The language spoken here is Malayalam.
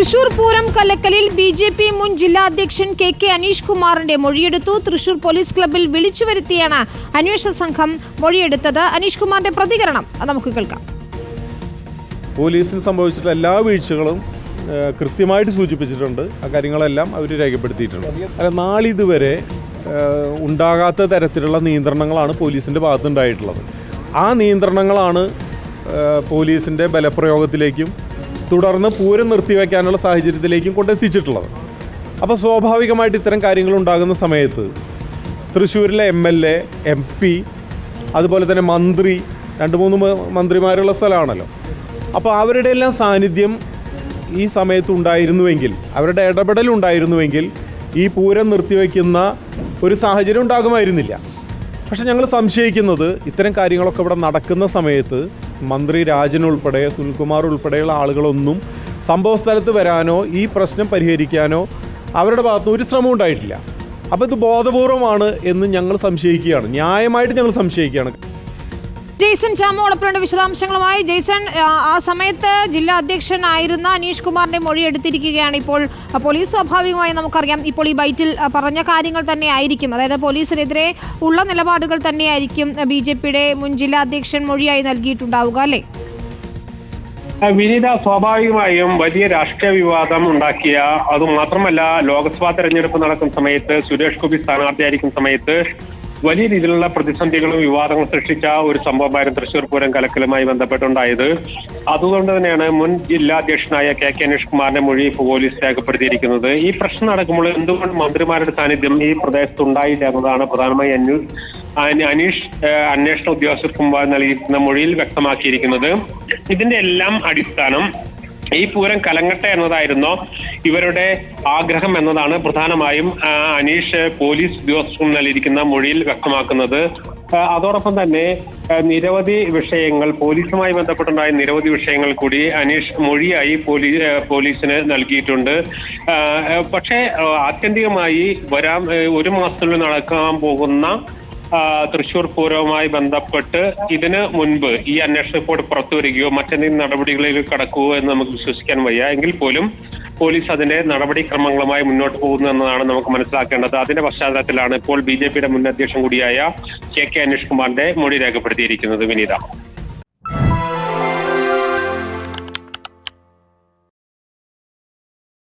തൃശൂർ പൂരം കലക്കലിൽ ബി ജെ പി മുൻ ജില്ലാ അധ്യക്ഷൻ കെ കെ അനീഷ് കുമാറിന്റെ മൊഴിയെടുത്തു. തൃശൂർ പോലീസ് ക്ലബിൽ വിളിച്ചു വരുത്തിയാണ് അന്വേഷണ സംഘം മൊഴിയെടുത്തത്. അനീഷ് കുമാറിന്റെ പ്രതികരണം നമുക്ക് കേൾക്കാം. പോലീസിന് സംഭവിച്ചിട്ടുള്ള എല്ലാ വീഴ്ചകളും കൃത്യമായിട്ട് സൂചിപ്പിച്ചിട്ടുണ്ട്. ആ കാര്യങ്ങളെല്ലാം അവർ രേഖപ്പെടുത്തിയിട്ടുണ്ട്. അല്ല നാളിതുവരെ ഉണ്ടാകാത്ത തരത്തിലുള്ള നിയന്ത്രണങ്ങളാണ് പോലീസിന്റെ ഭാഗത്തുണ്ടായിട്ടുള്ളത്. ആ നിയന്ത്രണങ്ങളാണ് പോലീസിന്റെ ബലപ്രയോഗത്തിലേക്കും തുടർന്ന് പൂരം നിർത്തിവെക്കാനുള്ള സാഹചര്യത്തിലേക്കും കൊണ്ടെത്തിച്ചിട്ടുള്ളത്. അപ്പോൾ സ്വാഭാവികമായിട്ട് ഇത്തരം കാര്യങ്ങൾ ഉണ്ടാകുന്ന സമയത്ത് തൃശ്ശൂരിലെ M L A M P അതുപോലെ തന്നെ മന്ത്രി രണ്ട് മൂന്ന് മന്ത്രിമാരുള്ള സ്ഥലമാണല്ലോ. അപ്പോൾ അവരുടെ എല്ലാം സാന്നിധ്യം ഈ സമയത്ത് ഉണ്ടായിരുന്നുവെങ്കിൽ അവരുടെ ഇടപെടൽ ഉണ്ടായിരുന്നുവെങ്കിൽ ഈ പൂരം നിർത്തിവെക്കുന്ന ഒരു സാഹചര്യം ഉണ്ടാകുമായിരുന്നില്ല. പക്ഷെ ഞങ്ങൾ സംശയിക്കുന്നത് ഇത്തരം കാര്യങ്ങളൊക്കെ ഇവിടെ നടക്കുന്ന സമയത്ത് മന്ത്രി രാജനുൾപ്പെടെ സുനിൽകുമാർ ഉൾപ്പെടെയുള്ള ആളുകളൊന്നും സംഭവസ്ഥലത്ത് വരാനോ ഈ പ്രശ്നം പരിഹരിക്കാനോ അവരുടെ ഭാഗത്ത് ഒരു ശ്രമം ഉണ്ടായിട്ടില്ല. അപ്പോൾ ഇത് ബോധപൂർവമാണ് എന്ന് ഞങ്ങൾ സംശയിക്കുകയാണ്. ന്യായമായിട്ട് ഞങ്ങൾ സംശയിക്കുകയാണ്. ജെയ്സൺ ചാമോളപ്പുഴയുടെ വിശദാംശങ്ങളുമായി. ജെയ്സൺ ആ, സമയത്ത് ജില്ലാ അധ്യക്ഷനായിരുന്ന അനീഷ് കുമാറിന്റെ മൊഴി എടുത്തിരിക്കുകയാണ് ഇപ്പോൾ പോലീസ്. സ്വാഭാവികമായി നമുക്കറിയാം ഇപ്പോൾ ഈ ബൈറ്റിൽ പറഞ്ഞ കാര്യങ്ങൾ തന്നെ ആയിരിക്കും അതായത് പോലീസിനെതിരെ ഉള്ള നിലപാടുകൾ തന്നെയായിരിക്കും ബി ജെ പിയുടെ മുൻ ജില്ലാ അധ്യക്ഷൻ മൊഴിയായി നൽകിയിട്ടുണ്ടാവുക അല്ലേ? വിനീത സ്വാഭാവികമായും വലിയ രാഷ്ട്രീയ വിവാദം ഉണ്ടാക്കിയ അതുമാത്രമല്ല ലോക്സഭാ തെരഞ്ഞെടുപ്പ് നടക്കുന്ന സമയത്ത് സുരേഷ് ഗോപി സ്ഥാനാർത്ഥിയായിരിക്കുന്ന സമയത്ത് വലിയ രീതിയിലുള്ള പ്രതിസന്ധികളും വിവാദങ്ങളും സൃഷ്ടിച്ച ഒരു സംഭവമായിരുന്നു തൃശൂർ പൂരം കലക്കലുമായി ബന്ധപ്പെട്ടുണ്ടായത്. അതുകൊണ്ട് തന്നെയാണ് മുൻ ജില്ലാ അധ്യക്ഷനായ കെ കെ അനീഷ് കുമാറിന്റെ മൊഴി പോലീസ് രേഖപ്പെടുത്തിയിരിക്കുന്നത്. ഈ പ്രശ്നം നടക്കുമ്പോൾ എന്തുകൊണ്ട് മന്ത്രിമാരുടെ സാന്നിധ്യം ഈ പ്രദേശത്ത് ഉണ്ടായില്ല എന്നതാണ് പ്രധാനമായി അനീഷ് അന്വേഷണ ഉദ്യോഗസ്ഥർക്ക് മുമ്പായി നൽകിയിരിക്കുന്ന മൊഴിയിൽ വ്യക്തമാക്കിയിരിക്കുന്നത്. ഇതിന്റെ എല്ലാം അടിസ്ഥാനം ഈ പൂരം കലങ്ങട്ടെ എന്നതായിരുന്നു ഇവരുടെ ആഗ്രഹം എന്നതാണ് പ്രധാനമായും അനീഷ് പോലീസ് ഉദ്യോഗസ്ഥർ നൽകിയിരിക്കുന്ന മൊഴിയിൽ വ്യക്തമാക്കുന്നത്. അതോടൊപ്പം തന്നെ നിരവധി വിഷയങ്ങൾ പോലീസുമായി ബന്ധപ്പെട്ടുണ്ടായ നിരവധി വിഷയങ്ങൾ കൂടി അനീഷ് മൊഴിയായി പോലീസ് പോലീസിന് നൽകിയിട്ടുണ്ട്. പക്ഷേ ആത്യന്തികമായി വരാം ഒരു മാസത്തിനുള്ളിൽ നടക്കാൻ പോകുന്ന തൃശൂർ പൂരവുമായി ബന്ധപ്പെട്ട് ഇതിന് മുൻപ് ഈ അന്വേഷണ റിപ്പോർട്ട് പുറത്തു വരികയോ മറ്റെന്തെങ്കിലും നടപടികളിലേക്ക് കടക്കുകയോ എന്ന് നമുക്ക് വിശ്വസിക്കാൻ വയ്യ. എങ്കിൽ പോലും പോലീസ് അതിന്റെ നടപടിക്രമങ്ങളുമായി മുന്നോട്ട് പോകുന്നു എന്നതാണ് നമുക്ക് മനസ്സിലാക്കേണ്ടത്. അതിന്റെ പശ്ചാത്തലത്തിലാണ് ഇപ്പോൾ ബി ജെ പിയുടെ മുൻ അധ്യക്ഷൻ കൂടിയായ കെ കെ അനീഷ് കുമാറിന്റെ മൊഴി രേഖപ്പെടുത്തിയിരിക്കുന്നത് വിനീത.